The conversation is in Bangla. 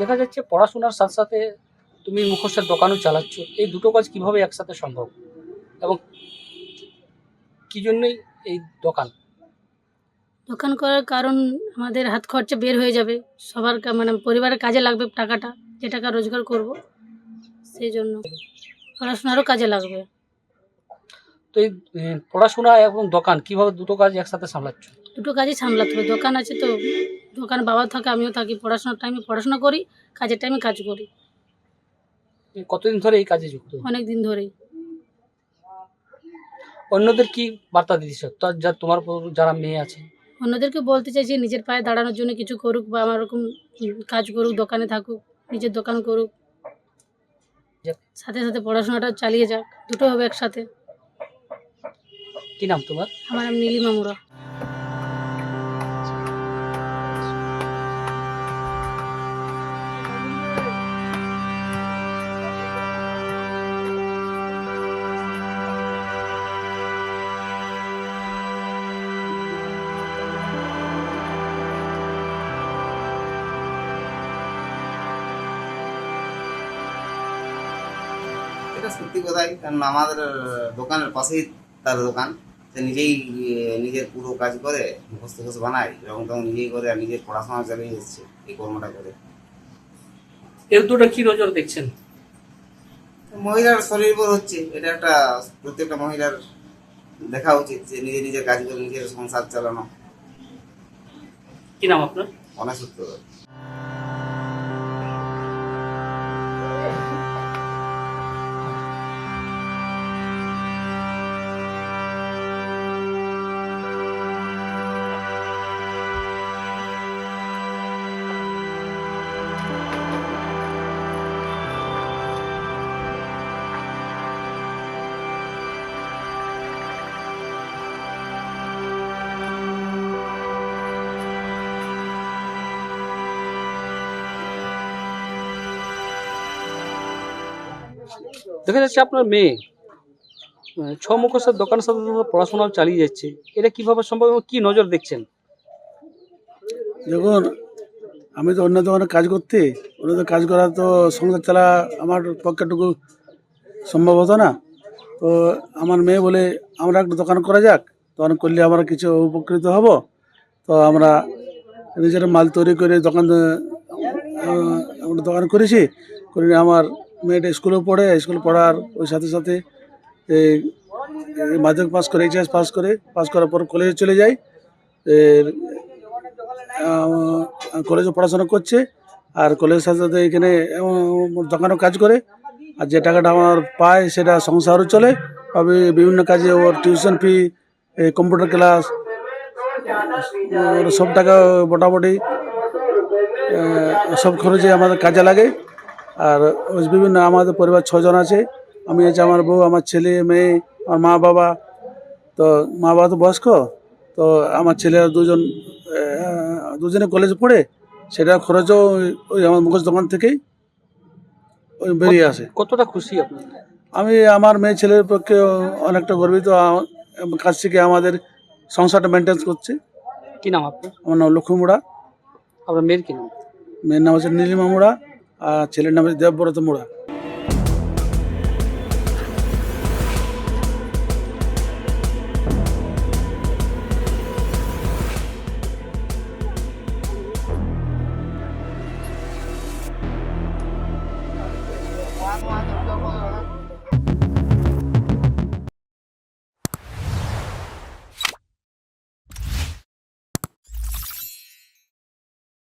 দেখা যাচ্ছে পড়াশোনার সাথে সাথে তুমি মুখোশের দোকানও চালাচ্ছ। এই দুটো কাজ কীভাবে একসাথে সম্ভব? এবং কি জন্যই এই দোকান? দোকান করার কারণ আমাদের হাত খরচা বের হয়ে যাবে। সবার মানে পরিবারের কাজে লাগবে টাকাটা, যে টাকা রোজগার করব, সেই জন্য। পড়াশোনারও কাজে লাগবে। তো এই পড়াশোনা এবং দোকান কীভাবে দুটো কাজ একসাথে সামলাচ্ছ? দুটো কাজই সামলাতে হবে। দোকান আছে তো দোকান বাবা থাকে আমিও থাকি। পড়াশোনার টাইমে পড়াশোনা করি কাজের টাইমে কাজ করি। এই কতদিন ধরে এই কাজে যুক্ত? অনেক দিন ধরেই। অন্যদের কি বার্তা দিচ্ছ তার যা তোমার যারা মেয়ে আছে। অন্যদেরকে বলতে চাইছি নিজের পায়ে দাঁড়ানোর জন্য কিছু করুক বা আমার ওরকম কাজ করুক দোকানে থাকুক নিজের দোকান করুক। সাথে সাথে পড়াশোনাটা চালিয়ে যাক দুটো হবে একসাথে। কি নাম তোমার? আমার নাম নীলিমা মুরা এটা সত্যি কথাই কারণ আমাদের দোকানের পাশেই তার দোকান। সে নিজেই নিজের পুরো কাজ করে মুখস্থ মুখস্থ বানায় এবং তখন নিজেই করে আর নিজের পড়াশোনা চালিয়ে যাচ্ছে এই কর্মটা করে। এর দুটো কি নজর দেখছেন? মহিলার শরীর উপর হচ্ছে এটা একটা প্রত্যেকটা মহিলার দেখা উচিত যে নিজে নিজের কাজ করে নিজের সংসার চালানো। কি নাম আপনার? অনেক সত্য দেখা যাচ্ছে আপনার মেয়ে ছ মুখোশের দোকানের সাথে সাথে পড়াশোনাও চালিয়ে যাচ্ছে। এটা কীভাবে সম্ভব এবং কি নজর দেখছেন? দেখুন, আমি তো অন্য দোকানে কাজ করতে, অন্য কাজ করা তো সংসার চালা আমার পক্ষেটুকু সম্ভব হতো না। তো আমার মেয়ে বলে, আমরা একটা দোকান করা যাক, দোকান করলে আমরা কিছু উপকৃত হব। তো আমরা নিজের মাল তৈরি করে দোকান আমরা দোকান করেছি। করে আমার মেয়েটা স্কুলে পড়ে, স্কুল পড়ার ওই সাথে সাথে মাধ্যমিক পাস করে, এইচএস পাস করে, পাস করার পর কলেজে চলে যায় কলেজে পড়াশোনা করছে আর কলেজের সাথে সাথে এখানে দোকানেও কাজ করে। আর যে টাকাটা আমার পায় সেটা সংসারও চলে। তবে বিভিন্ন কাজে ওর টিউশন ফি কম্পিউটার ক্লাস সব টাকা মোটামুটি সব খরচে আমাদের কাজে লাগে। আর ওই বিভিন্ন আমাদের পরিবার ছজন আছে। আমি আছে আমার বউ আমার ছেলে মেয়ে আমার মা বাবা। তো মা বাবা তো বয়স্ক তো আমার ছেলেরা দুজন দুজনে কলেজে পড়ে সেটা খরচও ওই- আমার মুখোশ দোকান থেকেই ওই বেরিয়ে আসে। কতটা খুশি আপনি আমি আমার মেয়ে ছেলের পক্ষে অনেকটা গর্বিত। কাছ থেকে আমাদের সংসারটা মেনটেন্স করছে। কি নাম আপনার? আমার নাম লক্ষ্মী মুড়া। আপনার মেয়ের কি নাম? মেয়ের নাম হচ্ছে নীলিমা মুড়া। ছেলের নামে দেবব্রত মুড়া।